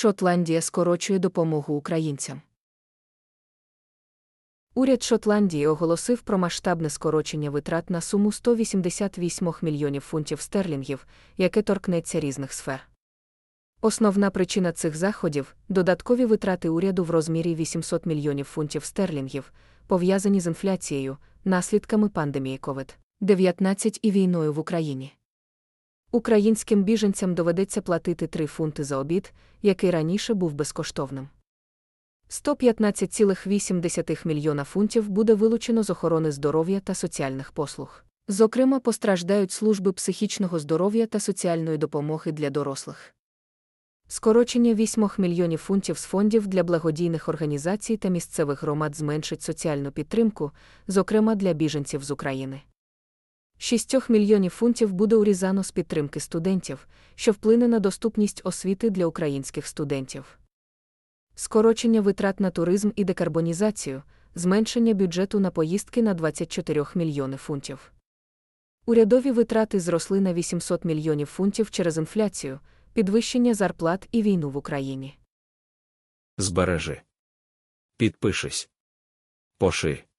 Шотландія скорочує допомогу українцям. Уряд Шотландії оголосив про масштабне скорочення витрат на суму 188 мільйонів фунтів стерлінгів, яке торкнеться різних сфер. Основна причина цих заходів додаткові витрати уряду в розмірі 800 мільйонів фунтів стерлінгів, пов'язані з інфляцією, наслідками пандемії COVID-19 і війною в Україні. Українським біженцям доведеться платити 3 фунти за обід, який раніше був безкоштовним. 115,8 мільйона фунтів буде вилучено з охорони здоров'я та соціальних послуг. Зокрема, постраждають служби психічного здоров'я та соціальної допомоги для дорослих. Скорочення 8 мільйонів фунтів з фондів для благодійних організацій та місцевих громад зменшить соціальну підтримку, зокрема для біженців з України. 6 мільйонів фунтів буде урізано з підтримки студентів, що вплине на доступність освіти для українських студентів. Скорочення витрат на туризм і декарбонізацію, зменшення бюджету на поїздки на 24 мільйони фунтів. Урядові витрати зросли на 800 мільйонів фунтів через інфляцію, підвищення зарплат і війну в Україні. Збережи. Підпишись. Поширь.